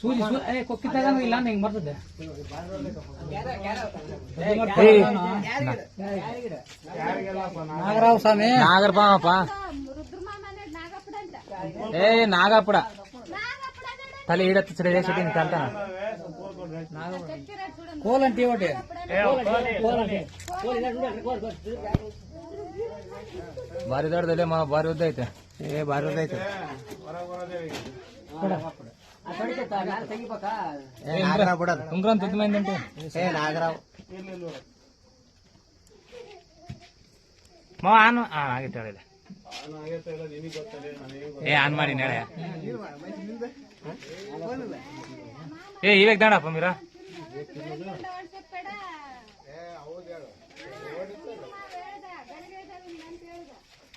ಸೂಜಿ ಇಲ್ಲ ಹಿಂಗ್ ಬರ್ತದೆ ನಾಗರಾವ್ ಸ್ವಾಮಿ ನಾಗರ ಪಾಪ ಏ ನಾಗಪ್ಪಡ ತಲೆ ಹಿಡತ್ತ ಸರಿ ಅಂತ ಕೋಲ್ ಒಟ್ಟೆ ದೊಡ್ಡದಲ್ಲೇ ಮಾ ಬಾರಿ ಉದ್ದ ಐತೆ. ಏ ಉಂಗ್ರ ಅಂತ ಉದ್ದ ಮಂದಿ ಏ ನಾಗರಾವ್. ಮಾ ಆನ್ ಆ, ಆಗೈತೆ ಹೇಳಿದೆ ಏ ಆನ್ ಮಾಡಿ ನಾಳೆ ಏ ಇವಾಗ ದಾಣಪ್ಪ ಮೀರಾ.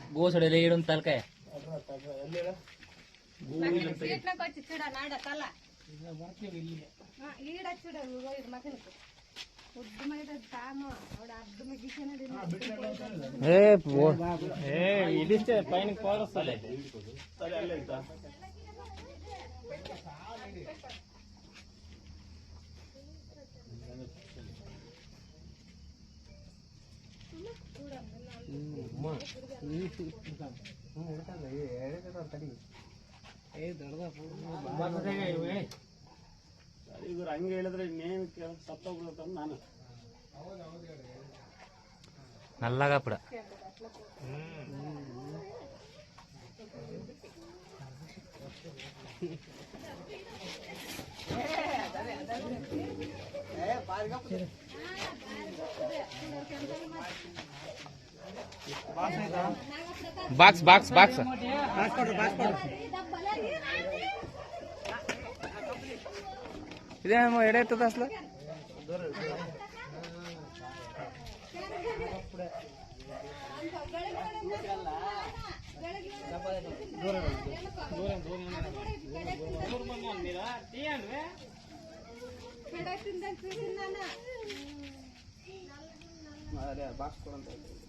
గోసుడు ఏడు తలకాయ ఈడ చూడ ఇది మగనికి ఉద్దమైన తాము ఆవిడ అర్థం గీసినది ఏ ఇడిస్తే పైన పోరొస్తాలే ಇವ್ರು ಹಂಗೆ ಹೇಳಿದ್ರೆ ಇನ್ನೇನು ಸತ್ತೋಗ್ಬಿಡುತ್ತೆ ನಾನು నల్లగా అప్పుడు బాక్స్ ಬಾಕ್ಸ್ ಬಾಕ್ಸ್ ಬಾಕ್ಸ್. ಇದೇನಮ್ಮ ಎಡೆ ಇರ್ತದ ಅಸಲ? ಬಾಕ್ಸ್ ಕೊಡಂತ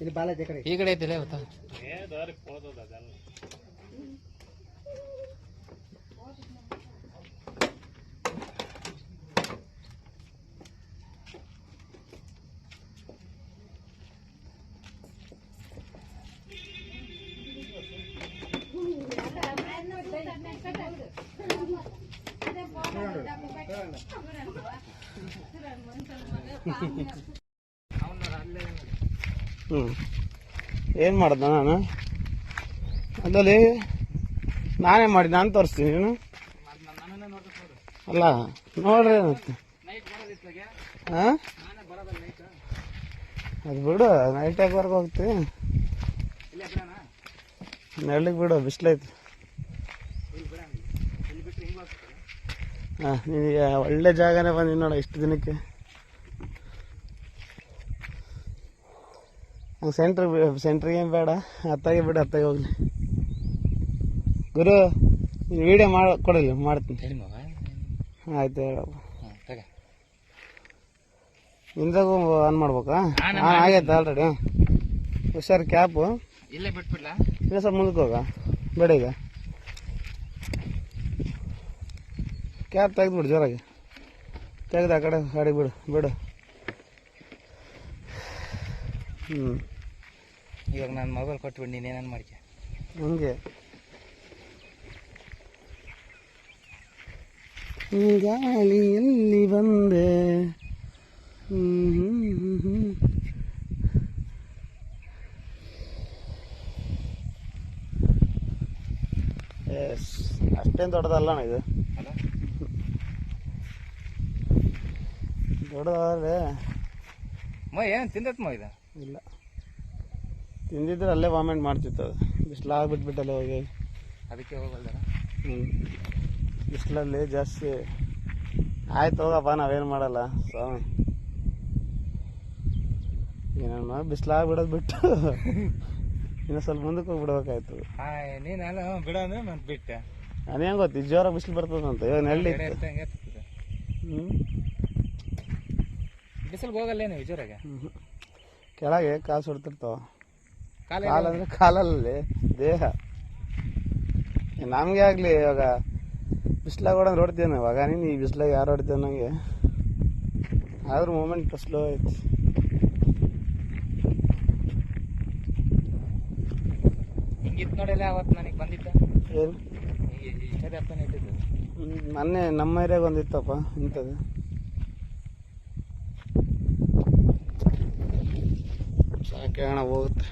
ಇಲ್ಲಿ ಬಾಲಜಿ ಕಡೆ. ಈ ಕಡೆ ಐತಿಲ್ಲ ಇವತ್ತು ಹ್ಞೂ ಏನು ಮಾಡ್ದ ನಾನು? ಅದಲ್ಲಿ ನಾನೇ ಮಾಡಿ ನಾನು ತೋರಿಸ್ತೀನಿ ನೀನು. ಅಲ್ಲ, ನೋಡ್ರಿ ಮತ್ತೆ. ಹಾ ಅದು ಬಿಡು ನೈಟ್ ಯಾಕೆ ಹೊರಗೆ ಹೋಗ್ತೀವಿ ನೆರಳಿಗೆ ಬಿಡು ಬಿಸಿಲೈತೆ ಹಾಂ ನೀನು ಒಳ್ಳೆ ಜಾಗನೇ ಬಂದಿ ನೋಡ ಇಷ್ಟು ದಿನಕ್ಕೆ. ಸೆಂಟ್ರ್ ಸೆಂಟ್ರಿಗೆ ಏನು ಬೇಡ. ಅತ್ತಾಗೆ ಬಿಡು ಅತ್ತಾಗೆ ಹೋಗ್ಲಿ. ಗುರು ವಿಡಿಯೋ ಮಾಡಿ ಕೊಡಲಿ ಮಾಡ್ತೀನಿ. ಆಯ್ತು. ಹೇಳಪ್ಪ ತಗ. ಆನ್ ಮಾಡ್ಬೇಕಾ? ಹಾಂ ಆಗೈತೆ ಆಲ್ರೆಡಿ ಹುಷಾರು ಕ್ಯಾಪು ಇಲ್ಲೇ ಬಿಟ್ಬಿಡ್ಲಾ. ಇಲ್ಲ ಸ್ವಲ್ಪ ಮುಂದಕ್ಕೆ ಹೋಗ. ಬೇಡ ಈಗ. ಕ್ಯಾಪ್ ತೆಗೆದ್ಬಿಡು ಜೋರಾಗಿ. ತೆಗೆದು ಆ ಕಡೆ ಗಾಡಿ ಬಿಡು ಬಿಡು. ಹ್ಞೂ ಇವಾಗ ನಾನು ಮೊಬೈಲ್ ಕೊಟ್ಬಿಟ್ಟು ನೀನೇನು ಮಾಡ್ಕೆ? ಹಂಗೆ. ಗಾಳಿಯಲ್ಲಿ ಬಂದೆ. ಎಸ್ ಅಷ್ಟೇನು ದೊಡ್ಡದಲ್ಲ ಇದು. ದೊಡ್ಡದಾದ್ರೆ ಮ ಏನು ತಿಂದತ್ ಮ ಇದು? ಇಲ್ಲ. ತಿಂದಿದ್ರೆ ಅಲ್ಲೇ ವಾಮೆಂಟ್ ಮಾಡ್ತಿತ್ತು ಅದು. ಬಿಸಿಲಾಗ ಬಿಟ್ಬಿಟ್ಟಲ್ಲ ಹೋಗಿ ಅದಕ್ಕೆ ಹೋಗಲ್ದಾರ ಹ್ಞೂ ಬಿಸಿಲಲ್ಲಿ ಜಾಸ್ತಿ. ಆಯ್ತು ಹೋಗಪ್ಪ ನಾವೇನು ಮಾಡಲ್ಲ. ಸ್ವಾಮಿ. ಏನಮ್ಮ ಬಿಸಿಲು ಬಿಡೋದು ಬಿಟ್ಟು. ಇನ್ನು ಸ್ವಲ್ಪ ಮುಂದಕ್ಕೆ ಹೋಗ್ಬಿಡ್ಬೇಕಾಯ್ತು. ನೀನು ಬಿಡ ಅಂದ್ರೆ ಮತ್ತೆ ಬಿಟ್ಟೆ. ಅದೇನು ಗೊತ್ತು ಜೋರ ಬಿಸಿಲು ಬರ್ತದಂತ. ಇವಾಗ ನೆಳ್ಳಿ ಹಂಗೆ ಎತ್ತುತ್ತದೆ. ಹ್ಞೂ ಬಿಸಿಲ್ಗೆ ಹೋಗಲ್ಲೇನು ಹ್ಞೂ ಕೆಳಗೆ ಕಾಲು ಸುಡ್ತಿರ್ತಾವ ಕಾಲು ಕಾಲಂದ್ರೆ ಕಾಲಲ್ಲಿ ದೇಹ ನಮಗೆ ಆಗಲಿ ಇವಾಗ ಬಿಸ್ಲಾಗ ಓಡೋದು ಹೊಡ್ತೇನೆ ಇವಾಗ ನೀನು ಈ ಬಿಸಿಲಾಗ ಯಾರು ಹೊಡಿತೀವಿ ನನಗೆ ಆದ್ರೂ ಮೂಮೆಂಟ್ ಸ್ಲೋ ಆಯ್ತು ಹಿಂಗಿತ್ತು ನೋಡಿಲ್ಲ ಅವತ್ತು ನನಗೆ ಬಂದಿತ್ತು ಏನು ಮೊನ್ನೆ ನಮ್ಮ ಏರಿಯಾಗ ಒಂದಿತ್ತಪ್ಪ ಇಂಥದ್ದು ಸಾಕೆ ಹಣ ಹೋಗುತ್ತೆ.